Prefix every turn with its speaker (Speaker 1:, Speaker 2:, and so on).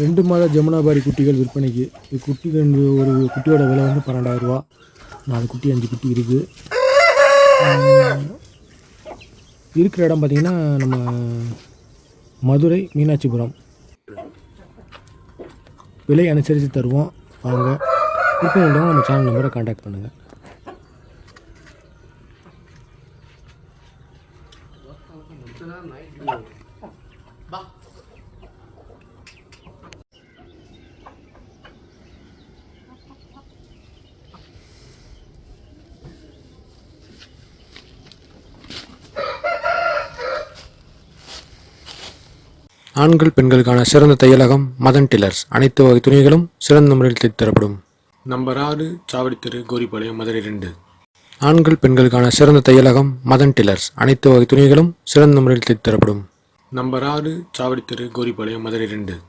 Speaker 1: ரெண்டு மாத ஜமுனாபாரி குட்டிகள் விற்பனைக்கு. குட்டி ரெண்டு ஒரு குட்டியோட விலை வந்து பன்னெண்டாயிரரூவா நாலு குட்டி அஞ்சு குட்டி இருக்குது இருக்கிற இடம் பார்த்திங்கன்னா நம்ம மதுரை மீனாட்சிபுரம். விலை அனுசரித்து தருவோம். வாங்க. விற்பனை உள்ளவங்க நம்ம சேனல் நம்பரை காண்டாக்ட் பண்ணுங்கள் ஆண்கள் பெண்களுக்கான சிறந்த தையலகம் மதன் டில்லர்ஸ். அனைத்து வகை துணிகளும் சிறந்த முறையில் தைத்து தரப்படும். நம்பர் ஆறு சாவடி தெரு கோரிப்பாளையம் மதுரை ரெண்டு. ஆண்கள் பெண்களுக்கான சிறந்த தையலகம் மதன் டில்லர்ஸ். அனைத்து வகை துணிகளும் சிறந்த முறையில் தைத்து தரப்படும். நம்பர் ஆறு சாவடி தெரு கோரிப்பாளையம் மதுரை ரெண்டு.